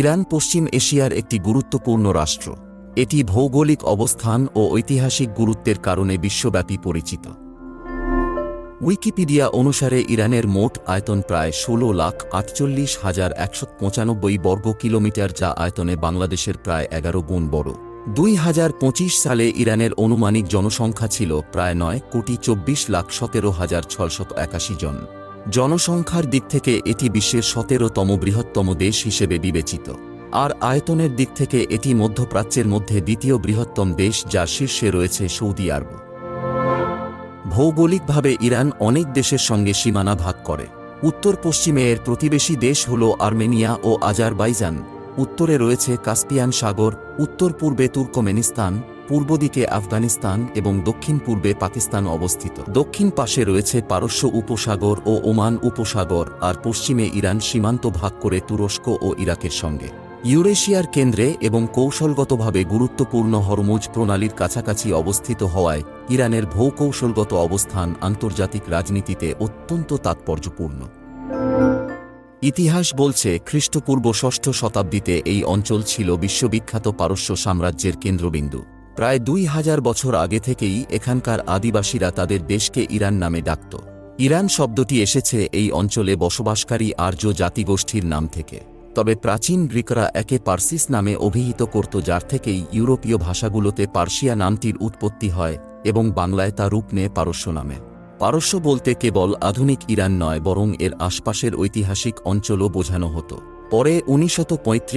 Iran পশ্চিম এশিয়ার একটি গুরুত্বপূর্ণ রাষ্ট্র। এটি ভৌগোলিক অবস্থান ও ঐতিহাসিক গুরুত্বের কারণে বিশ্বব্যাপী পরিচিত। উইকিপিডিয়া অনুসারে ইরানের মোট আয়তন প্রায় ষোলো লাখ আটচল্লিশ হাজার একশো পঁচানব্বই বর্গ কিলোমিটার, যা আয়তনে বাংলাদেশের প্রায় এগারো গুণ বড়। দুই হাজার পঁচিশ সালে ইরানের অনুমানিক জনসংখ্যা ছিল প্রায় নয় কোটি চব্বিশ লাখ সতেরো হাজার ছশত একাশি জন। জনসংখ্যার দিক থেকে এটি বিশ্বের সতেরোতম বৃহত্তম দেশ হিসেবে বিবেচিত। আর আয়তনের দিক থেকে এটি মধ্যপ্রাচ্যের মধ্যে দ্বিতীয় বৃহত্তম দেশ যার শীর্ষে রয়েছে সৌদি আরব। ভৌগোলিকভাবে ইরান অনেক দেশের সঙ্গে সীমানা ভাগ করে। উত্তর পশ্চিমে এর প্রতিবেশী দেশ হল আর্মেনিয়া ও আজারবাইজান। উত্তরে রয়েছে কাস্পিয়ান সাগর, উত্তর পূর্বে তুর্কমেনিস্তান, পূর্ব দিকে আফগানিস্তান এবং দক্ষিণ পূর্বে পাকিস্তান অবস্থিত। দক্ষিণ পাশে রয়েছে পারস্য উপসাগর ও ওমান উপসাগর আর পশ্চিমে ইরান সীমান্ত ভাগ করে তুরস্ক ও ইরাকের সঙ্গে। ইউরেশিয়ার কেন্দ্রে এবং কৌশলগতভাবে গুরুত্বপূর্ণ হরমুজ প্রণালীর কাছাকাছি অবস্থিত হওয়ায় ইরানের ভৌকৌশলগত অবস্থান আন্তর্জাতিক রাজনীতিতে অত্যন্ত তাৎপর্যপূর্ণ। ইতিহাস বলছে খ্রিস্টপূর্ব ষষ্ঠ শতাব্দীতে এই অঞ্চল ছিল বিশ্ববিখ্যাত পারস্য সাম্রাজ্যের কেন্দ্রবিন্দু। প্রায় দুই হাজার বছর আগে থেকেই এখানকার আদিবাসীরা তাদের দেশকে ইরান নামে ডাকত। ইরান শব্দটি এসেছে এই অঞ্চলে বসবাসকারী আর্য জাতিগোষ্ঠীর নাম থেকে। তবে প্রাচীন গ্রিকরা একে পার্সিস নামে অভিহিত করত, যার থেকেই ইউরোপীয় ভাষাগুলোতে পার্সিয়া নামটির উৎপত্তি হয় এবং বাংলায় তা রূপ নেয় পারস্য নামে। পারস্য বলতে কেবল আধুনিক ইরান নয়, বরং এর আশপাশের ঐতিহাসিক অঞ্চলও বোঝানো হতো। পরে উনিশশত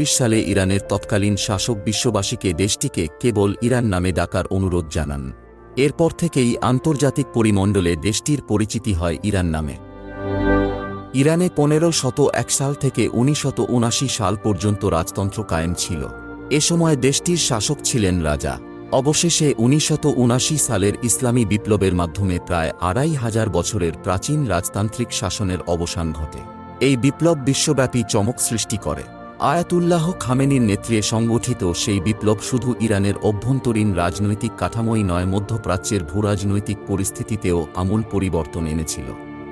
সালে ইরানের তৎকালীন শাসক বিশ্ববাসীকে দেশটিকে কেবল ইরান নামে ডাকার অনুরোধ জানান। এরপর থেকেই আন্তর্জাতিক পরিমণ্ডলে দেশটির পরিচিতি হয় ইরান নামে। ইরানে পনেরো শত এক সাল থেকে উনিশশত সাল পর্যন্ত রাজতন্ত্র কায়েম ছিল। এ সময় দেশটির শাসক ছিলেন রাজা। অবশেষে উনিশশত সালের ইসলামী বিপ্লবের মাধ্যমে প্রায় আড়াই হাজার বছরের প্রাচীন রাজতান্ত্রিক শাসনের অবসান ঘটে। এই বিপ্লব বিশ্বব্যাপী চমক সৃষ্টি করে। আয়াতুল্লাহ খামেনির নেতৃত্বে সংগঠিত সেই বিপ্লব শুধু ইরানের অভ্যন্তরীণ রাজনৈতিক কাঠামোই নয়, মধ্যপ্রাচ্যের ভূরাজনৈতিক পরিস্থিতিতেও আমূল পরিবর্তন এনেছিল।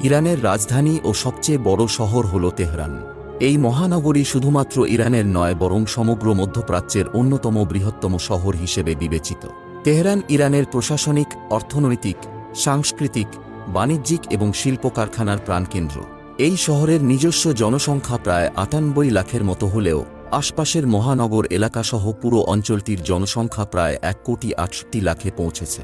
ইরানের রাজধানী ও সবচেয়ে বড় শহর হল তেহরান। এই মহানগরী শুধুমাত্র ইরানের নয়, বরং সমগ্র মধ্যপ্রাচ্যের অন্যতম বৃহত্তম শহর হিসেবে বিবেচিত। তেহরান ইরানের প্রশাসনিক, অর্থনৈতিক, সাংস্কৃতিক, বাণিজ্যিক এবং শিল্প কারখানার প্রাণকেন্দ্র। এই শহরের নিজস্ব জনসংখ্যা প্রায় আটানব্বই লাখের মতো হলেও আশপাশের মহানগর এলাকাসহ পুরো অঞ্চলটির জনসংখ্যা প্রায় এক কোটি আটষট্টি লাখে পৌঁছেছে।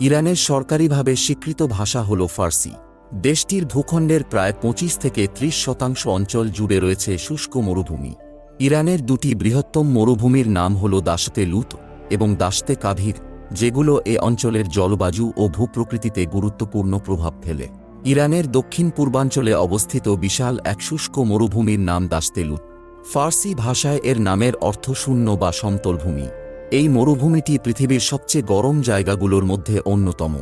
ইরানের সরকারিভাবে স্বীকৃত ভাষা হল ফার্সি। দেশটির ভূখণ্ডের প্রায় পঁচিশ থেকে ত্রিশ শতাংশ অঞ্চল জুড়ে রয়েছে শুষ্ক মরুভূমি। ইরানের দুটি বৃহত্তম মরুভূমির নাম হল দাসতে লুত এবং দাসতে কাভির, যেগুলো এ অঞ্চলের জলবায়ু ও ভূপ্রকৃতিতে গুরুত্বপূর্ণ প্রভাব ফেলে। ইরানের দক্ষিণ পূর্বাঞ্চলে অবস্থিত বিশাল এক শুষ্ক মরুভূমির নাম দাস্তেলুত ফার্সি ভাষায় এর নামের অর্থ শূন্য বা সমতলভূমি। এই মরুভূমিটি পৃথিবীর সবচেয়ে গরম জায়গাগুলোর মধ্যে অন্যতম।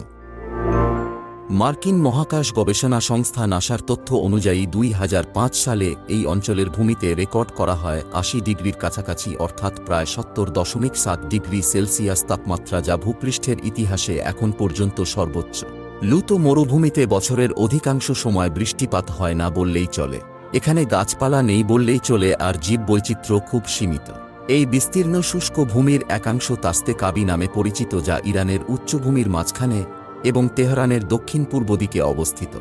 মার্কিন মহাকাশ গবেষণা সংস্থা নাসার তথ্য অনুযায়ী দুই হাজার পাঁচ সালে এই অঞ্চলের ভূমিতে রেকর্ড করা হয় আশি ডিগ্রির কাছাকাছি, অর্থাৎ প্রায় সত্তর দশমিক সাত ডিগ্রি সেলসিয়াস তাপমাত্রা যা ভূপৃষ্ঠের ইতিহাসে এখন পর্যন্ত সর্বোচ্চ। লুতো মরুভূমিতে বছরের অধিকাংশ সময় বৃষ্টিপাত হয় না বললেই চলে। এখানে গাছপালা নেই বললেই চলে আর জীব বৈচিত্র্য খুব সীমিত। এই বিস্তীর্ণ শুষ্ক ভূমির একাংশ তাস্তে কাবি নামে পরিচিত যা ইরানের উচ্চভূমির মাঝখানে এবং তেহরানের দক্ষিণ পূর্ব দিকে অবস্থিত।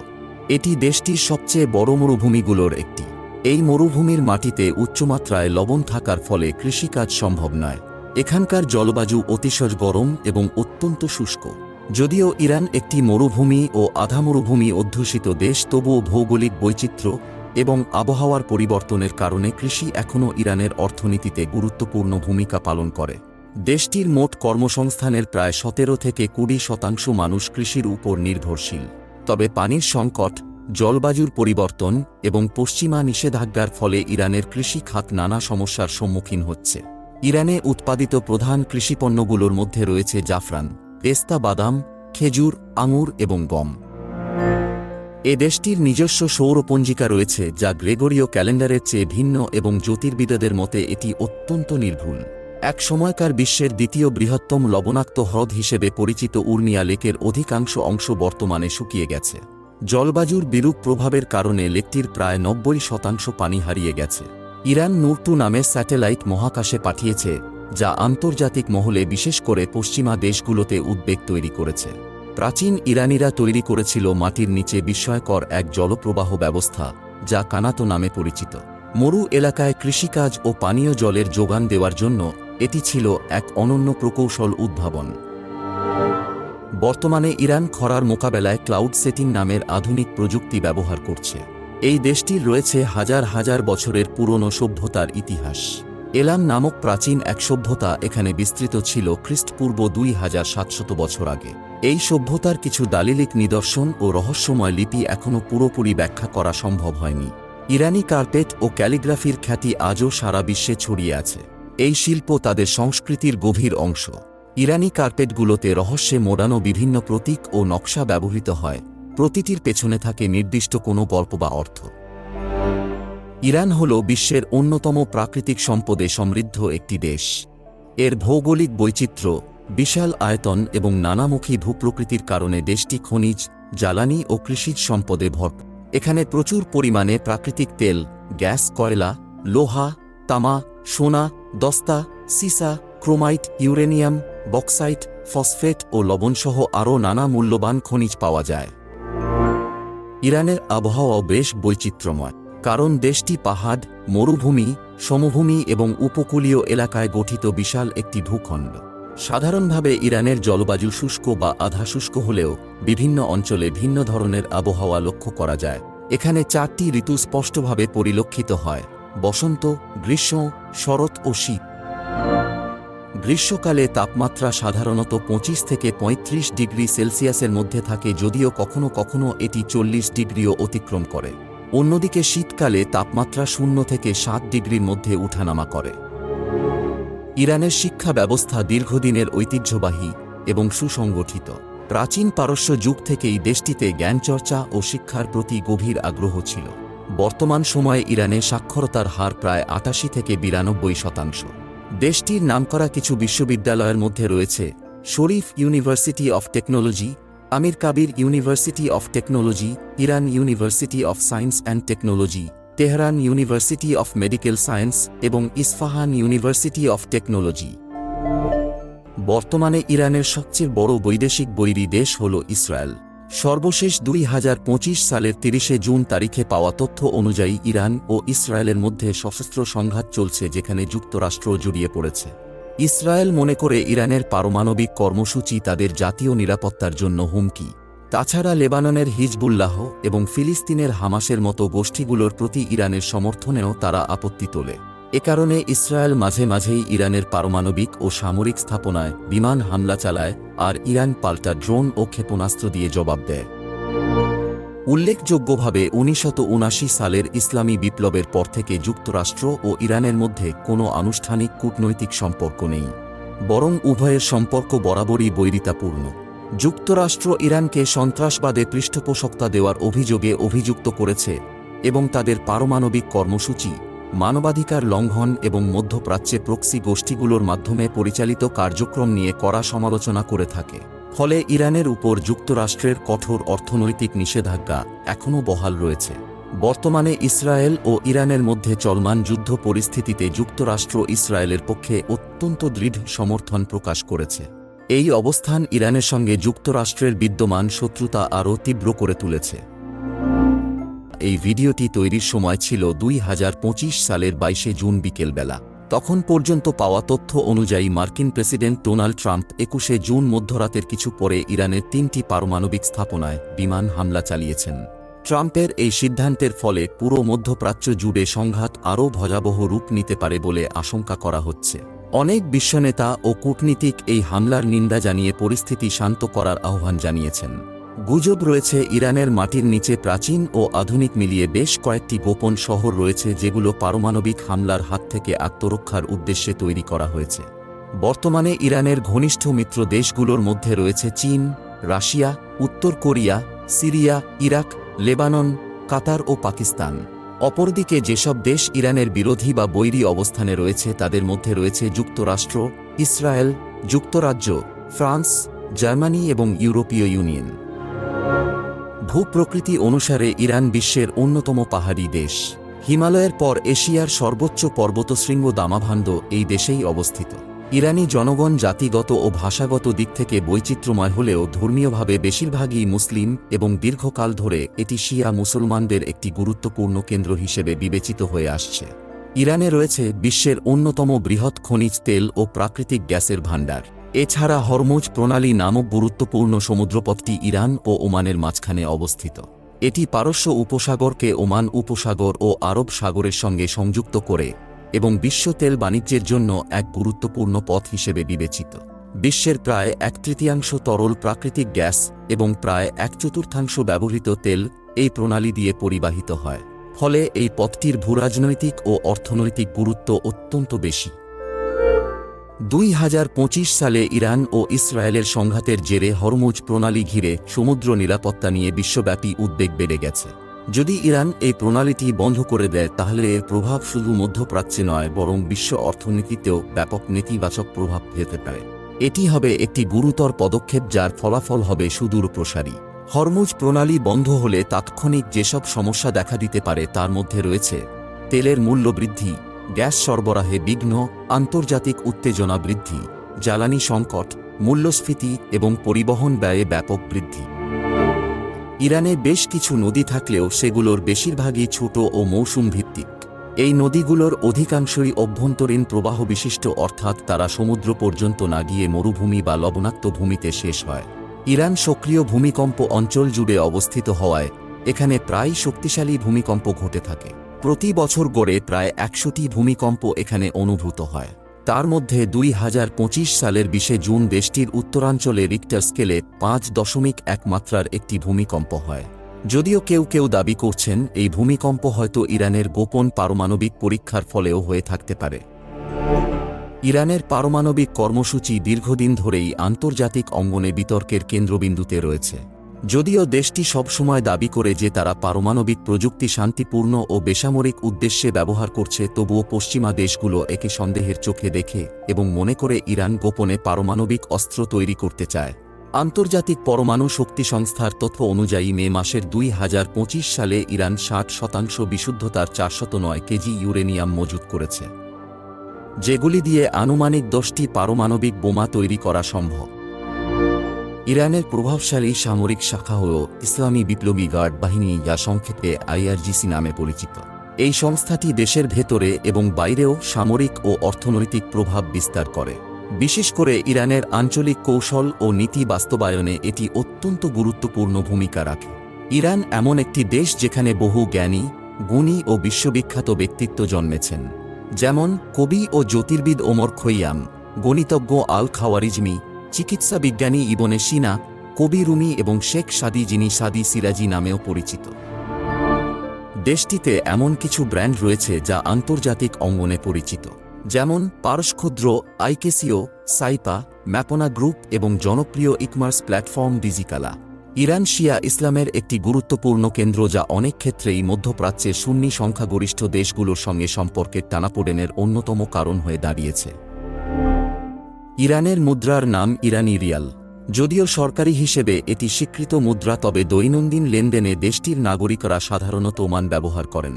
এটি দেশটির সবচেয়ে বড় মরুভূমিগুলোর একটি। এই মরুভূমির মাটিতে উচ্চমাত্রায় লবণ থাকার ফলে কৃষিকাজ সম্ভব নয়। এখানকার জলবায়ু অতিশয় গরম এবং অত্যন্ত শুষ্ক। যদিও ইরান একটি মরুভূমি ও আধা মরুভূমি অধ্যুষিত দেশ, তবুও ভৌগোলিক বৈচিত্র্য এবং আবহাওয়ার পরিবর্তনের কারণে কৃষি এখনও ইরানের অর্থনীতিতে গুরুত্বপূর্ণ ভূমিকা পালন করে। দেশটির মোট কর্মসংস্থানের প্রায় সতেরো থেকে কুড়ি শতাংশ মানুষ কৃষির উপর নির্ভরশীল। তবে পানির সংকট, জলবায়ুর পরিবর্তন এবং পশ্চিমা নিষেধাজ্ঞার ফলে ইরানের কৃষি খাত নানা সমস্যার সম্মুখীন হচ্ছে। ইরানে উৎপাদিত প্রধান কৃষিপণ্যগুলোর মধ্যে রয়েছে জাফরান, পেস্তা বাদাম, খেজুর, আঙুর এবং গম। এ দেশটির নিজস্ব সৌরপঞ্জিকা রয়েছে যা গ্রেগরীয় ক্যালেন্ডারের চেয়ে ভিন্ন এবং জ্যোতির্বিদদের মতে এটি অত্যন্ত নির্ভুল। এক সময়কার বিশ্বের দ্বিতীয় বৃহত্তম লবণাক্ত হ্রদ হিসেবে পরিচিত উর্মিয়া লেকের অধিকাংশ অংশ বর্তমানে শুকিয়ে গেছে। জলবায়ুর বিরূপ প্রভাবের কারণে লেকটির প্রায় নব্বই শতাংশ পানি হারিয়ে গেছে। ইরান নূরটু নামে স্যাটেলাইট মহাকাশে পাঠিয়েছে, যা আন্তর্জাতিক মহলে বিশেষ করে পশ্চিমা দেশগুলোতে উদ্বেগ তৈরি করেছে। প্রাচীন ইরানিরা তৈরি করেছিল মাটির নিচে বিস্ময়কর এক জলপ্রবাহ ব্যবস্থা, যা কানাতো নামে পরিচিত। মরু এলাকায় কৃষিকাজ ও পানীয় জলের যোগান দেওয়ার জন্য এটি ছিল এক অনন্য প্রকৌশল উদ্ভাবন। বর্তমানে ইরান খরার মোকাবেলায় ক্লাউড সেটিং নামের আধুনিক প্রযুক্তি ব্যবহার করছে। এই দেশটির রয়েছে হাজার হাজার বছরের পুরনো সভ্যতার ইতিহাস। এলাম নামক প্রাচীন এক সভ্যতা এখানে বিস্তৃত ছিল খ্রিস্টপূর্ব দুই হাজার সাতশত বছর আগে। এই সভ্যতার কিছু দালিলিক নিদর্শন ও রহস্যময় লিপি এখনও পুরোপুরি ব্যাখ্যা করা সম্ভব হয়নি। ইরানি কার্পেট ও ক্যালিগ্রাফির খ্যাতি আজও সারা বিশ্বে ছড়িয়ে আছে। এই শিল্প তাদের সংস্কৃতির গভীর অংশ। ইরানি কার্পেটগুলোতে রহস্যে মোড়ানো বিভিন্ন প্রতীক ও নকশা ব্যবহৃত হয়। প্রতিটির পেছনে থাকে নির্দিষ্ট কোনো গল্প বা অর্থ। ইরান হল বিশ্বের অন্যতম প্রাকৃতিক সম্পদে সমৃদ্ধ একটি দেশ। এর ভৌগোলিক বৈচিত্র্য, বিশাল আয়তন এবং নানামুখী ভূপ্রকৃতির কারণে দেশটি খনিজ, জ্বালানি ও কৃষিজ সম্পদে ভরপুর এখানে প্রচুর পরিমাণে প্রাকৃতিক তেল, গ্যাস, কয়লা, লোহা তামা, সোনা, দস্তা, সিসা, ক্রোমাইট, ইউরেনিয়াম, বক্সাইট, ফসফেট ও লবণসহ আরও নানা মূল্যবান খনিজ পাওয়া যায়। ইরানের আবহাওয়া বেশ বৈচিত্র্যময়, কারণ দেশটি পাহাড়, মরুভূমি, সমভূমি এবং উপকূলীয় এলাকায় গঠিত বিশাল একটি ভূখণ্ড। সাধারণভাবে ইরানের জলবায়ু শুষ্ক বা আধা শুষ্ক হলেও বিভিন্ন অঞ্চলে ভিন্ন ধরনের আবহাওয়া লক্ষ্য করা যায়। এখানে চারটি ঋতু স্পষ্টভাবে পরিলক্ষিত হয়। বসন্ত, গ্রীষ্ম, শরৎ ও শীত। গ্রীষ্মকালে তাপমাত্রা সাধারণত পঁচিশ থেকে ৩৫ ডিগ্রি সেলসিয়াসের মধ্যে থাকে যদিও কখনো কখনো এটি চল্লিশ ডিগ্রিও অতিক্রম করে। অন্যদিকে শীতকালে তাপমাত্রা শূন্য থেকে সাত ডিগ্রির মধ্যে উঠানামা করে। ইরানের শিক্ষা ব্যবস্থা দীর্ঘদিনের ঐতিহ্যবাহী এবং সুসংগঠিত। প্রাচীন পারস্য যুগ থেকেই দেশটিতে জ্ঞানচর্চা ও শিক্ষার প্রতি গভীর আগ্রহ ছিল। বর্তমান সময়ে ইরানে সাক্ষরতার হার প্রায় আটাশি থেকে বিরানব্বই শতাংশ। দেশটির নামকরা কিছু বিশ্ববিদ্যালয়ের মধ্যে রয়েছে Sharif university of technology, Amir Kabir university of technology, Iran university of science and technology, Tehran university of medical science এবং ইস্ফাহান ইউনিভার্সিটি অফ টেকনোলজি। বর্তমানে ইরানের সবচেয়ে বড় বৈদেশিক বৈরী দেশ হল ইসরায়েল। সর্বশেষ দুই হাজার পঁচিশ সালের তিরিশে জুন তারিখে পাওয়া তথ্য অনুযায়ী ইরান ও ইসরায়েলের মধ্যে সশস্ত্র সংঘাত চলছে যেখানে যুক্তরাষ্ট্র জড়িয়ে পড়েছে। ইসরায়েল মনে করে ইরানের পারমাণবিক কর্মসূচি তাদের জাতীয় নিরাপত্তার জন্য হুমকি। তাছাড়া লেবাননের হিজবুল্লাহ এবং ফিলিস্তিনের হামাসের মতো গোষ্ঠীগুলোর প্রতি ইরানের সমর্থনেও তারা আপত্তি তোলে। এ কারণে ইসরায়েল মাঝে মাঝেই ইরানের পারমাণবিক ও সামরিক স্থাপনায় বিমান হামলা চালায় আর ইরান পাল্টা ড্রোন ও ক্ষেপণাস্ত্র দিয়ে জবাব দেয়। উল্লেখযোগ্যভাবে উনিশশত সালের ইসলামী বিপ্লবের পর থেকে যুক্তরাষ্ট্র ও ইরানের মধ্যে কোনো আনুষ্ঠানিক কূটনৈতিক সম্পর্ক নেই, বরং উভয়ের সম্পর্ক বরাবরই বৈরিতাপূর্ণ। যুক্তরাষ্ট্র ইরানকে সন্ত্রাসবাদে পৃষ্ঠপোষকতা দেওয়ার অভিযোগে অভিযুক্ত করেছে এবং তাদের পারমাণবিক কর্মসূচি মানবাধিকার লঙ্ঘন এবং মধ্যপ্রাচ্যে প্রক্সি গোষ্ঠীগুলোর মাধ্যমে পরিচালিত কার্যক্রম নিয়ে কড়া সমালোচনা করে থাকে। ফলে ইরানের উপর যুক্তরাষ্ট্রের কঠোর অর্থনৈতিক নিষেধাজ্ঞা এখনও বহাল রয়েছে। বর্তমানে ইসরায়েল ও ইরানের মধ্যে চলমান যুদ্ধ পরিস্থিতিতে যুক্তরাষ্ট্র ইসরায়েলের পক্ষে অত্যন্ত দৃঢ় সমর্থন প্রকাশ করেছে। এই অবস্থান ইরানের সঙ্গে যুক্তরাষ্ট্রের বিদ্যমান শত্রুতা আরও তীব্র করে তুলেছে। এই ভিডিওটি তৈরির সময় ছিল দুই হাজার পঁচিশ সালের বাইশে জুন বিকেলবেলা। তখন পর্যন্ত পাওয়া তথ্য অনুযায়ী মার্কিন প্রেসিডেন্ট ডোনাল্ড ট্রাম্প একুশে জুন মধ্যরাতের কিছু পরে ইরানের তিনটি পারমাণবিক স্থাপনায় বিমান হামলা চালিয়েছেন। ট্রাম্পের এই সিদ্ধান্তের ফলে পুরো মধ্যপ্রাচ্য জুড়ে সংঘাত আরও ভয়াবহ রূপ নিতে পারে বলে আশঙ্কা করা হচ্ছে। অনেক বিশ্বনেতা ও কূটনীতিক এই হামলার নিন্দা জানিয়ে পরিস্থিতি শান্ত করার আহ্বান জানিয়েছেন। গুজব রয়েছে ইরানের মাটির নিচে প্রাচীন ও আধুনিক মিলিয়ে বেশ কয়েকটি গোপন শহর রয়েছে যেগুলো পারমাণবিক হামলার হাত থেকে আত্মরক্ষার উদ্দেশ্যে তৈরি করা হয়েছে। বর্তমানে ইরানের ঘনিষ্ঠ মিত্র দেশগুলোর মধ্যে রয়েছে চীন, রাশিয়া, উত্তর Korea, Syria, Iraq, Lebanon, Qatar ও পাকিস্তান। অপরদিকে যেসব দেশ ইরানের বিরোধী বা বৈরী অবস্থানে রয়েছে, তাদের মধ্যে রয়েছে যুক্তরাষ্ট্র, ইসরায়েল, যুক্তরাজ্য, ফ্রান্স, জার্মানি এবং ইউরোপীয় ইউনিয়ন। ভূপ্রকৃতি অনুসারে ইরান বিশ্বের অন্যতম পাহাড়ি দেশ। হিমালয়ের পর এশিয়ার সর্বোচ্চ পর্বতশৃঙ্গ দামাভান্দ এই দেশেই অবস্থিত। ইরানি জনগণ জাতিগত ও ভাষাগত দিক থেকে বৈচিত্র্যময় হলেও ধর্মীয়ভাবে বেশিরভাগই মুসলিম এবং দীর্ঘকাল ধরে এটি শিয়া মুসলমানদের একটি গুরুত্বপূর্ণ কেন্দ্র হিসেবে বিবেচিত হয়ে আসছে। ইরানে রয়েছে বিশ্বের অন্যতম বৃহৎ খনিজ তেল ও প্রাকৃতিক গ্যাসের ভাণ্ডার। এছাড়া হরমুজ প্রণালী নামক গুরুত্বপূর্ণ সমুদ্রপথটি ইরান ও ওমানের মাঝখানে অবস্থিত। এটি পারস্য উপসাগরকে ওমান উপসাগর ও আরব সাগরের সঙ্গে সংযুক্ত করে এবং বিশ্ব তেল বাণিজ্যের জন্য এক গুরুত্বপূর্ণ পথ হিসেবে বিবেচিত। বিশ্বের প্রায় এক তৃতীয়াংশ তরল প্রাকৃতিক গ্যাস এবং প্রায় এক চতুর্থাংশ ব্যবহৃত তেল এই প্রণালী দিয়ে পরিবাহিত হয়। ফলে এই পথটির ভূরাজনৈতিক ও অর্থনৈতিক গুরুত্ব অত্যন্ত বেশি। দুই হাজার পঁচিশ সালে ইরান ও ইসরায়েলের সংঘাতের জেরে হরমুজ প্রণালী ঘিরে সমুদ্র নিরাপত্তা নিয়ে বিশ্বব্যাপী উদ্বেগ বেড়ে গেছে। যদি ইরান এই প্রণালীটি বন্ধ করে দেয়, তাহলে এর প্রভাব শুধু মধ্যপ্রাচ্যে নয়, বরং বিশ্ব অর্থনীতিতেও ব্যাপক নেতিবাচক প্রভাব ফেলতে পারে। এটি হবে একটি গুরুতর পদক্ষেপ যার ফলাফল হবে সুদূর প্রসারী। হরমুজ প্রণালী বন্ধ হলে তাৎক্ষণিক যেসব সমস্যা দেখা দিতে পারে, তার মধ্যে রয়েছে তেলের মূল্য বৃদ্ধি গ্যাস সরবরাহে বিঘ্ন, আন্তর্জাতিক উত্তেজনা বৃদ্ধি, জ্বালানি সংকট, মূল্যস্ফীতি এবং পরিবহন ব্যয়ে ব্যাপক বৃদ্ধি। ইরানে বেশ কিছু নদী থাকলেও সেগুলোর বেশিরভাগই ছোট ও মৌসুম ভিত্তিক এই নদীগুলোর অধিকাংশই অভ্যন্তরীণ প্রবাহ বিশিষ্ট, অর্থাৎ তারা সমুদ্র পর্যন্ত না গিয়ে মরুভূমি বা লবণাক্ত ভূমিতে শেষ হয়। ইরান সক্রিয় ভূমিকম্প অঞ্চল জুড়ে অবস্থিত হওয়ায় এখানে প্রায় শক্তিশালী ভূমিকম্প ঘটে থাকে। প্রতি বছর গড়ে প্রায় একশোটি ভূমিকম্প এখানে অনুভূত হয়। তার মধ্যে দুই হাজার পঁচিশ সালের বিশে জুন দেশটির উত্তরাঞ্চলে রিক্টার স্কেলে পাঁচ দশমিক এক মাত্রার একটি ভূমিকম্প হয়। যদিও কেউ কেউ দাবি করছেন, এই ভূমিকম্প হয়তো ইরানের গোপন পারমাণবিক পরীক্ষার ফলেও হয়ে থাকতে পারে। ইরানের পারমাণবিক কর্মসূচি দীর্ঘদিন ধরেই আন্তর্জাতিক অঙ্গনে বিতর্কের কেন্দ্রবিন্দুতে রয়েছে। যদিও দেশটি সবসময় দাবি করে যে তারা পারমাণবিক প্রযুক্তি শান্তিপূর্ণ ও বেসামরিক উদ্দেশ্যে ব্যবহার করছে, তবুও পশ্চিমা দেশগুলো একে সন্দেহের চোখে দেখে এবং মনে করে ইরান গোপনে পারমাণবিক অস্ত্র তৈরি করতে চায়। আন্তর্জাতিক পরমাণু শক্তি সংস্থার তথ্য অনুযায়ী মে মাসের দুই হাজার পঁচিশ সালে ইরান ষাট শতাংশ বিশুদ্ধতার চারশত নয় কেজি ইউরেনিয়াম মজুত করেছে। যেগুলি দিয়ে আনুমানিক দশটি পারমাণবিক বোমা তৈরি করা সম্ভব। ইরানের প্রভাবশালী সামরিক শাখা হল ইসলামী বিপ্লবী গার্ড বাহিনী যা সংক্ষেপে আইআরজিসি নামে পরিচিত। এই সংস্থাটি দেশের ভেতরে এবং বাইরেও সামরিক ও অর্থনৈতিক প্রভাব বিস্তার করে। বিশেষ করে ইরানের আঞ্চলিক কৌশল ও নীতি বাস্তবায়নে এটি অত্যন্ত গুরুত্বপূর্ণ ভূমিকা রাখে। ইরান এমন একটি দেশ যেখানে বহু জ্ঞানী, গুণী ও বিশ্ববিখ্যাত ব্যক্তিত্ব জন্মেছেন। যেমন কবি ও জ্যোতির্বিদ ওমর খৈয়াম, গণিতজ্ঞ আল খাওয়ারিজমি চিকিৎসা বিজ্ঞানী ইবনে সিনা, কবি রুমি এবং শেখ সাদি যিনি সাদি সিরাজি নামেও পরিচিত। দেশটিতে এমন কিছু ব্র্যান্ড রয়েছে যা আন্তর্জাতিক অঙ্গনে পরিচিত, যেমন পারসক্ষুদ্র আইকেসিও, সাইপা, ম্যাপনা গ্রুপ এবং জনপ্রিয় ইকমার্স প্ল্যাটফর্ম ডিজিকালা। ইরান শিয়া ইসলামের একটি গুরুত্বপূর্ণ কেন্দ্র যা অনেক ক্ষেত্রেই মধ্যপ্রাচ্যের সুন্নি সংখ্যাগরিষ্ঠ দেশগুলোর সঙ্গে সম্পর্কের টানাপোড়েনের অন্যতম কারণ হয়ে দাঁড়িয়েছে। ইরানের মুদ্রার নাম ইরানি রিয়াল। যদিও সরকারি হিসেবে এটি স্বীকৃত মুদ্রা, তবে দৈনন্দিন লেনদেনে দেশটির নাগরিকরা সাধারণত ওমান ব্যবহার করেন।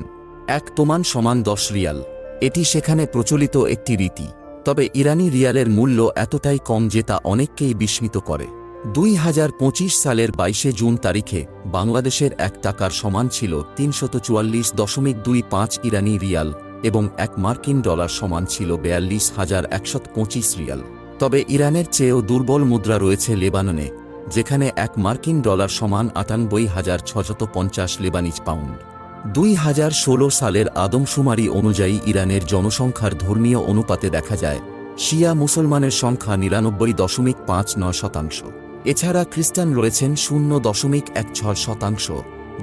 এক তোমান সমান দশ রিয়াল। এটি সেখানে প্রচলিত একটি রীতি। তবে ইরানি রিয়ালের মূল্য এতটাই কম যে তা অনেককেই বিস্মিত করে। দুই হাজার পঁচিশ সালের বাইশে জুন তারিখে বাংলাদেশের এক টাকার সমান ছিল তিনশত চুয়াল্লিশ দশমিক দুই পাঁচ ইরানি রিয়াল এবং এক মার্কিন ডলার সমান ছিল বেয়াল্লিশ হাজার একশত পঁচিশ রিয়াল। তবে ইরানের চেয়েও দুর্বল মুদ্রা রয়েছে লেবাননে, যেখানে এক মার্কিন ডলার সমান আটানব্বই হাজার ছশত পঞ্চাশ লেবানিজ পাউন্ড। দুই হাজার ষোলো সালের আদমশুমারি অনুযায়ী ইরানের জনসংখ্যার ধর্মীয় অনুপাতে দেখা যায়, শিয়া মুসলমানের সংখ্যা নিরানব্বই দশমিক পাঁচ নয় শতাংশ। এছাড়া খ্রিস্টান রয়েছেন শূন্য দশমিক এক ছয় শতাংশ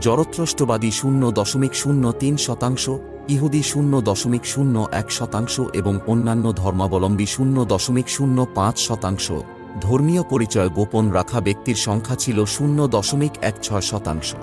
জরত্রষ্টবাদী শূন্য দশমিক শূন্য তিন শতাংশ ইহুদি শূন্য দশমিক শূন্য এক শতাংশ এবং অন্যান্য ধর্মাবলম্বী শূন্য দশমিক শূন্য পাঁচ শতাংশ। ধর্মীয় পরিচয় গোপন রাখা ব্যক্তির সংখ্যা ছিল শূন্য দশমিক এক ছয় শতাংশ।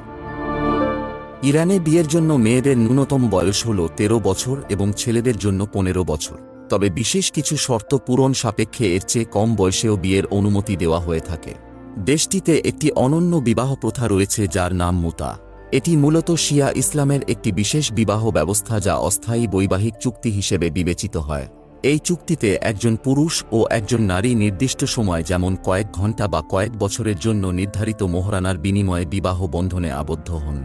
ইরানে বিয়ের জন্য মেয়েদের ন্যূনতম বয়স হল তেরো বছর এবং ছেলেদের জন্য পনেরো বছর। তবে বিশেষ কিছু শর্ত পূরণ সাপেক্ষে এর চেয়ে কম বয়সেও বিয়ের অনুমতি দেওয়া হয়ে থাকে। দেশটিতে একটি অনন্য বিবাহ প্রথা রয়েছে যার নাম মুতা। এটি মূলত শিয়া ইসলামের একটি বিশেষ বিবাহ ব্যবস্থা যা অস্থায়ী বৈবাহিক চুক্তি হিসেবে বিবেচিত হয়। এই চুক্তিতে একজন পুরুষ ও একজন নারী নির্দিষ্ট সময় যেমন কয়েক ঘণ্টা বা কয়েক বছরের জন্য নির্ধারিত মোহরানার বিনিময়ে বিবাহ বন্ধনে আবদ্ধ হন।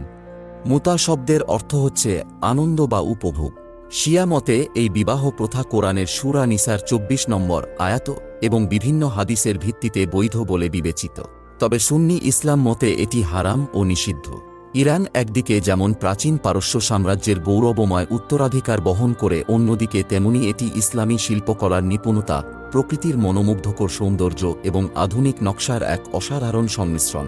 মুতা শব্দের অর্থ হচ্ছে আনন্দ বা উপভোগ। শিয়া মতে, এই বিবাহ প্রথা কোরআনের সুরা নিসার চব্বিশ নম্বর আয়াত এবং বিভিন্ন হাদিসের ভিত্তিতে বৈধ বলে বিবেচিত। তবে সুন্নি ইসলাম মতে এটি হারাম ও নিষিদ্ধ। ইরান একদিকে যেমন প্রাচীন পারস্য সাম্রাজ্যের গৌরবময় উত্তরাধিকার বহন করে, অন্যদিকে তেমনি এটি ইসলামী শিল্পকলার নিপুণতা, প্রকৃতির মনোমুগ্ধকর সৌন্দর্য এবং আধুনিক নকশার এক অসাধারণ সংমিশ্রণ।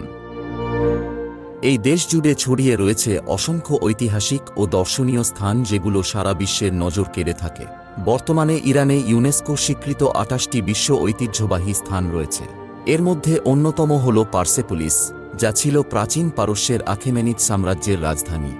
এই দেশ জুড়ে ছড়িয়ে রয়েছে অসংখ্য ঐতিহাসিক ও দর্শনীয় স্থান যেগুলো সারা বিশ্বের নজর কেড়ে থাকে। বর্তমানে ইরানে ইউনেস্কো স্বীকৃত আটাশটি বিশ্ব ঐতিহ্যবাহী স্থান রয়েছে। এর মধ্যে অন্যতম হল পার্সেপুলিস। যা ছিল প্রাচীন পারস্যের আখেমেনিদ সাম্রাজ্যের রাজধানী।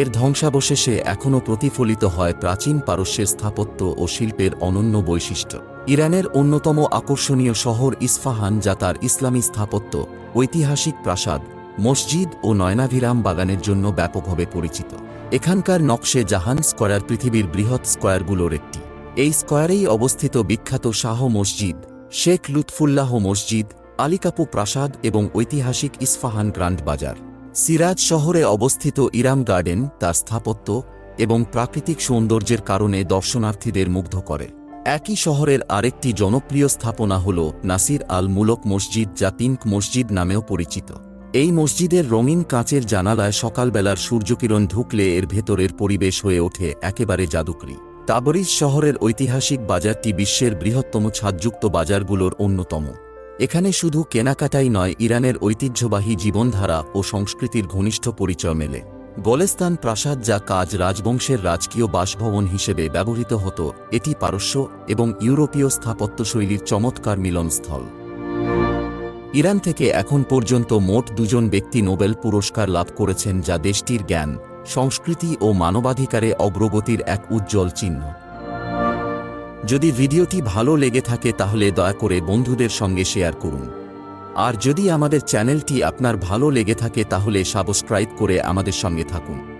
এর ধ্বংসাবশেষে এখনও প্রতিফলিত হয় প্রাচীন পারস্যের স্থাপত্য ও শিল্পের অনন্য বৈশিষ্ট্য। ইরানের অন্যতম আকর্ষণীয় শহর ইস্ফাহান, যা তার ইসলামী স্থাপত্য, ঐতিহাসিক প্রাসাদ, মসজিদ ও নয়নাভিরাম বাগানের জন্য ব্যাপকভাবে পরিচিত। এখানকার নকশে জাহান স্কয়ার পৃথিবীর বৃহৎ স্কয়ারগুলোর একটি। এই স্কয়ারেই অবস্থিত বিখ্যাত শাহ মসজিদ, শেখ লুৎফুল্লাহ মসজিদ আলিকাপু প্রাসাদ এবং ঐতিহাসিক ইস্ফাহান গ্রান্ড বাজার। সিরাজ শহরে অবস্থিত ইরাম গার্ডেন তার স্থাপত্য এবং প্রাকৃতিক সৌন্দর্যের কারণে দর্শনার্থীদের মুগ্ধ করে। একই শহরের আরেকটি জনপ্রিয় স্থাপনা হল নাসির আল মুলক মসজিদ যা পিঙ্ক মসজিদ নামেও পরিচিত। এই মসজিদের রঙিন কাঁচের জানালায় সকালবেলার সূর্যকিরণ ঢুকলে এর ভেতরের পরিবেশ হয়ে ওঠে একেবারে জাদুকরি। তাবরিজ শহরের ঐতিহাসিক বাজারটি বিশ্বের বৃহত্তম ছাদযুক্ত বাজারগুলোর অন্যতম। এখানে শুধু কেনাকাটাই নয়, ইরানের ঐতিহ্যবাহী জীবনধারা ও সংস্কৃতির ঘনিষ্ঠ পরিচয় মেলে। গোলেস্তান প্রাসাদ যা কাজ রাজবংশের রাজকীয় বাসভবন হিসেবে ব্যবহৃত হতো, এটি পারস্য এবং ইউরোপীয় স্থাপত্যশৈলীর চমৎকার মিলনস্থল। ইরান থেকে এখন পর্যন্ত মোট দুজন ব্যক্তি নোবেল পুরস্কার লাভ করেছেন যা দেশটির জ্ঞান, সংস্কৃতি ও মানবাধিকারে অগ্রগতির এক উজ্জ্বল চিহ্ন। যদি ভিডিওটি ভালো লেগে থাকে তাহলে দয়া করে বন্ধুদের সঙ্গে শেয়ার করুন। আর যদি আমাদের চ্যানেলটি আপনার ভালো লেগে থাকে তাহলে সাবস্ক্রাইব করে আমাদের সঙ্গে থাকুন।